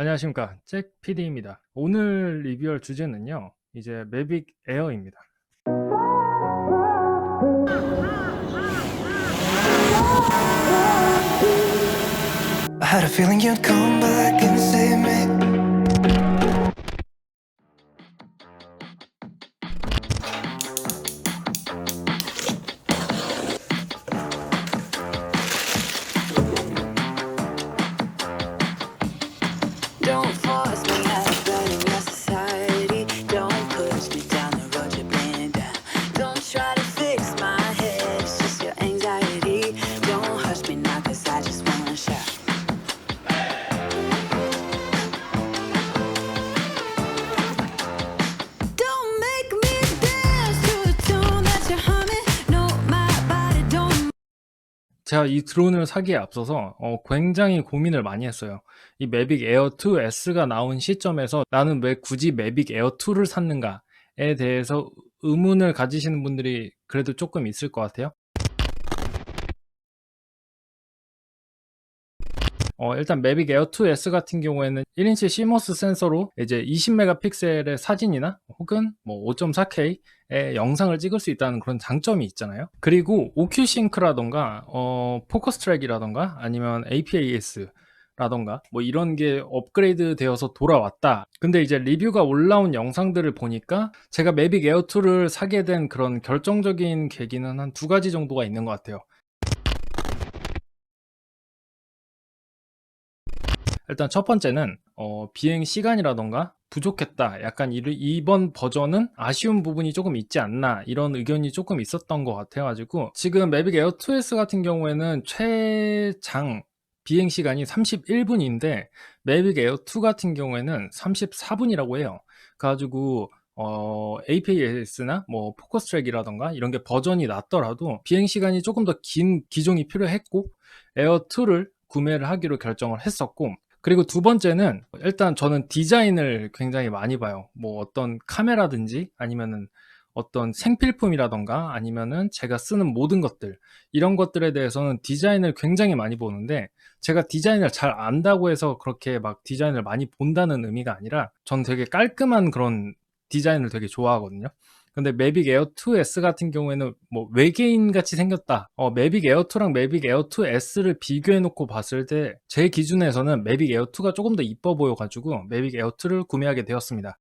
안녕하십니까. 잭 PD입니다. 오늘 리뷰할 주제는요. 이제 매빅 에어입니다. I had a feeling you'd come back and save Don't force me 제가 이 드론을 사기에 앞서서 어, 굉장히 고민을 많이 했어요. 이 매빅 에어 2 S가 나온 시점에서 나는 왜 굳이 매빅 에어 2를 샀는가에 대해서 의문을 가지시는 분들이 그래도 조금 있을 것 같아요. 어, 일단 매빅 에어 2S 같은 경우에는 1인치 CMOS 센서로 이제 20메가픽셀의 사진이나 혹은 뭐 5.4K의 영상을 찍을 수 있다는 그런 장점이 있잖아요. 그리고 OQ 싱크라던가 어, 포커스 트랙이라던가 아니면 APAS 라던가 뭐 이런 게 업그레이드 되어서 돌아왔다. 근데 이제 리뷰가 올라온 영상들을 보니까 제가 매빅 에어 2를 사게 된 그런 결정적인 계기는 한 두 가지 정도가 있는 것 같아요. 일단 첫 번째는 어, 비행 시간이라던가 부족했다. 약간 이, 이번 버전은 아쉬운 부분이 조금 있지 않나 이런 의견이 조금 있었던 것 같아 가지고 지금 매빅 에어 2S 같은 경우에는 최장 비행 시간이 31분인데 매빅 에어 2 같은 경우에는 34분이라고 해요. 그래가지고 어, APS나 뭐 포커스 트랙이라던가 이런 게 버전이 낮더라도 비행 시간이 조금 더 긴 기종이 필요했고 에어 2를 구매를 하기로 결정을 했었고 그리고 두 번째는 일단 저는 디자인을 굉장히 많이 봐요. 뭐 어떤 카메라든지 아니면은 어떤 생필품이라던가 아니면은 제가 쓰는 모든 것들 이런 것들에 대해서는 디자인을 굉장히 많이 보는데 제가 디자인을 잘 안다고 해서 그렇게 막 디자인을 많이 본다는 의미가 아니라 전 되게 깔끔한 그런 디자인을 되게 좋아하거든요. 근데 매빅 에어 2S 같은 경우에는 뭐 외계인 같이 생겼다. 어, 매빅 에어 2랑 매빅 에어 2S를 비교해 놓고 봤을 때 제 기준에서는 매빅 에어 2가 조금 더 이뻐 보여 가지고 매빅 에어 2를 구매하게 되었습니다.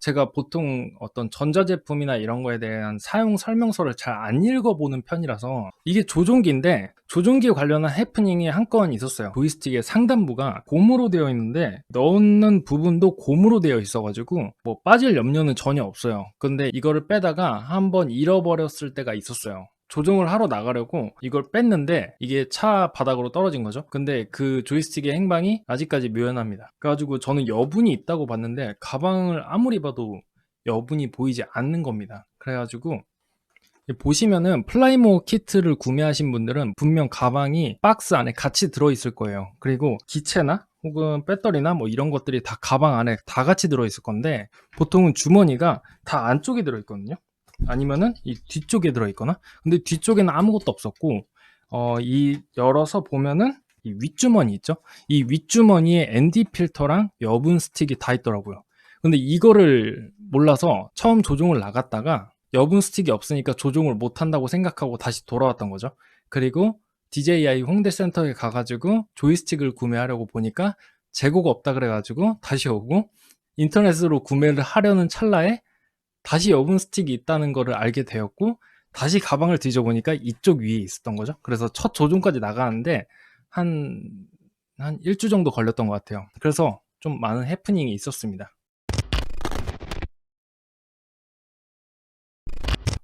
제가 보통 어떤 전자제품이나 이런 거에 대한 사용 설명서를 잘 안 읽어보는 편이라서 이게 조종기인데 조종기 관련한 해프닝이 한 건 있었어요. 조이스틱의 상단부가 고무로 되어 있는데 넣는 부분도 고무로 되어 있어가지고 뭐 빠질 염려는 전혀 없어요. 근데 이거를 빼다가 한번 잃어버렸을 때가 있었어요. 조종을 하러 나가려고 이걸 뺐는데 이게 차 바닥으로 떨어진 거죠. 근데 그 조이스틱의 행방이 아직까지 묘연합니다. 그래가지고 저는 여분이 있다고 봤는데 가방을 아무리 봐도 여분이 보이지 않는 겁니다. 그래가지고 보시면은 플라이모 키트를 구매하신 분들은 분명 가방이 박스 안에 같이 들어있을 거예요. 그리고 기체나 혹은 배터리나 뭐 이런 것들이 다 가방 안에 다 같이 들어있을 건데 보통은 주머니가 다 안쪽에 들어있거든요. 아니면은 이 뒤쪽에 들어있거나 근데 뒤쪽에는 아무것도 없었고 어, 이 열어서 보면은 이 윗주머니 있죠? 이 윗주머니에 ND 필터랑 여분 스틱이 다 있더라고요. 근데 이거를 몰라서 처음 조종을 나갔다가 여분 스틱이 없으니까 조종을 못 한다고 생각하고 다시 돌아왔던 거죠. 그리고 DJI 홍대 센터에 가가지고 조이스틱을 구매하려고 보니까 재고가 없다 그래가지고 다시 오고 인터넷으로 구매를 하려는 찰나에 다시 여분 스틱이 있다는 거를 알게 되었고 다시 가방을 뒤져보니까 이쪽 위에 있었던 거죠. 그래서 첫 조종까지 나가는데 한, 한 일주 정도 걸렸던 것 같아요. 그래서 좀 많은 해프닝이 있었습니다.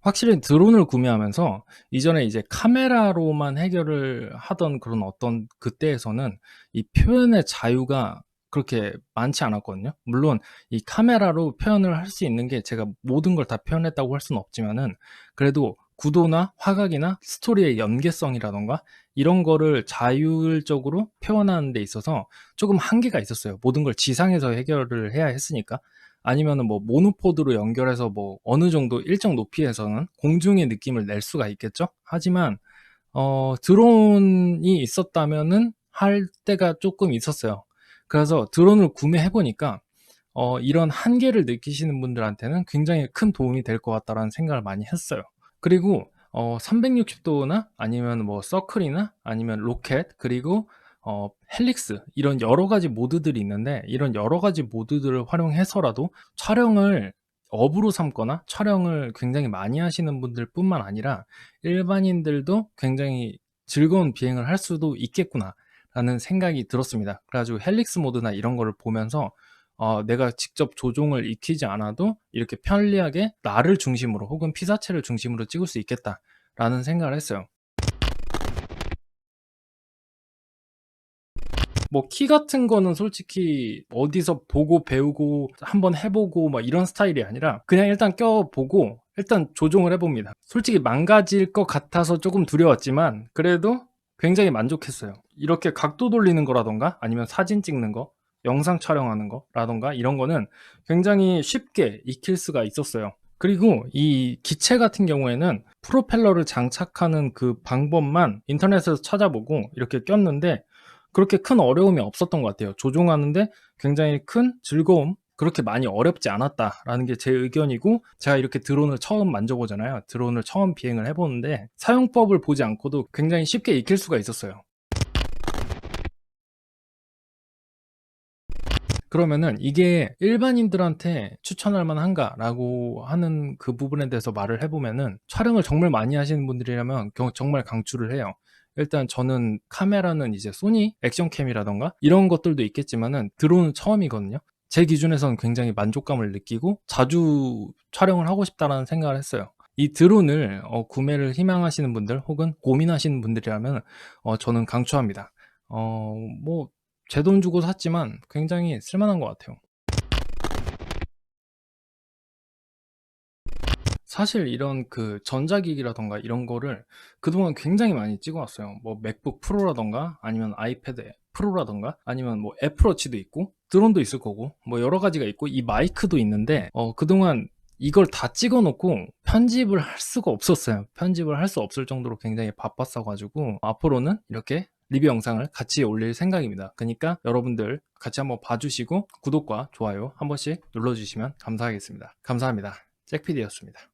확실히 드론을 구매하면서 이전에 이제 카메라로만 해결을 하던 그런 어떤 그때에서는 이 표현의 자유가 그렇게 많지 않았거든요. 물론 이 카메라로 표현을 할 수 있는 게 제가 모든 걸 다 표현했다고 할 수는 없지만은 그래도 구도나 화각이나 스토리의 연계성이라던가 이런 거를 자율적으로 표현하는 데 있어서 조금 한계가 있었어요. 모든 걸 지상에서 해결을 해야 했으니까. 아니면은 뭐 모노포드로 연결해서 뭐 어느 정도 일정 높이에서는 공중의 느낌을 낼 수가 있겠죠. 하지만 어, 드론이 있었다면은 할 때가 조금 있었어요. 그래서 드론을 구매해 보니까 어, 이런 한계를 느끼시는 분들한테는 굉장히 큰 도움이 될 것 같다라는 생각을 많이 했어요. 그리고 어, 360도나 아니면 뭐 서클이나 아니면 로켓 그리고 어, 헬릭스 이런 여러 가지 모드들이 있는데 이런 여러 가지 모드들을 활용해서라도 촬영을 업으로 삼거나 촬영을 굉장히 많이 하시는 분들 뿐만 아니라 일반인들도 굉장히 즐거운 비행을 할 수도 있겠구나 라는 생각이 들었습니다. 그래가지고 헬릭스 모드나 이런 거를 보면서 어, 내가 직접 조종을 익히지 않아도 이렇게 편리하게 나를 중심으로 혹은 피사체를 중심으로 찍을 수 있겠다라는 생각을 했어요. 뭐 키 같은 거는 솔직히 어디서 보고 배우고 한번 해보고 막 이런 스타일이 아니라 그냥 일단 껴보고 일단 조종을 해봅니다. 솔직히 망가질 것 같아서 조금 두려웠지만 그래도 굉장히 만족했어요. 이렇게 각도 돌리는 거라던가 아니면 사진 찍는 거, 영상 촬영하는 거라던가 이런 거는 굉장히 쉽게 익힐 수가 있었어요. 그리고 이 기체 같은 경우에는 프로펠러를 장착하는 그 방법만 인터넷에서 찾아보고 이렇게 꼈는데 그렇게 큰 어려움이 없었던 것 같아요. 조종하는데 굉장히 큰 즐거움, 그렇게 많이 어렵지 않았다라는 게 제 의견이고 제가 이렇게 드론을 처음 만져보잖아요. 드론을 처음 비행을 해보는데 사용법을 보지 않고도 굉장히 쉽게 익힐 수가 있었어요. 그러면은 이게 일반인들한테 추천할 만한가라고 하는 그 부분에 대해서 말을 해보면은 촬영을 정말 많이 하시는 분들이라면 경- 정말 강추를 해요. 일단 저는 카메라는 이제 소니 액션캠이라던가 이런 것들도 있겠지만은 드론은 처음이거든요. 제 기준에서는 굉장히 만족감을 느끼고 자주 촬영을 하고 싶다라는 생각을 했어요. 이 드론을 어, 구매를 희망하시는 분들 혹은 고민하시는 분들이라면 어, 저는 강추합니다. 어, 뭐 제 돈 주고 샀지만 굉장히 쓸만한 것 같아요. 사실 이런 그 전자기기라던가 이런 거를 그동안 굉장히 많이 찍어왔어요. 뭐 맥북 프로라던가 아니면 아이패드 프로라던가 아니면 뭐 애플워치도 있고 드론도 있을 거고 뭐 여러 가지가 있고 이 마이크도 있는데 어 그동안 이걸 다 찍어 놓고 편집을 할 수가 없었어요. 편집을 할 수 없을 정도로 굉장히 바빴어 가지고 앞으로는 이렇게 리뷰 영상을 같이 올릴 생각입니다. 그러니까 여러분들 같이 한번 봐주시고 구독과 좋아요 한 번씩 눌러주시면 감사하겠습니다. 감사합니다. 잭피디였습니다.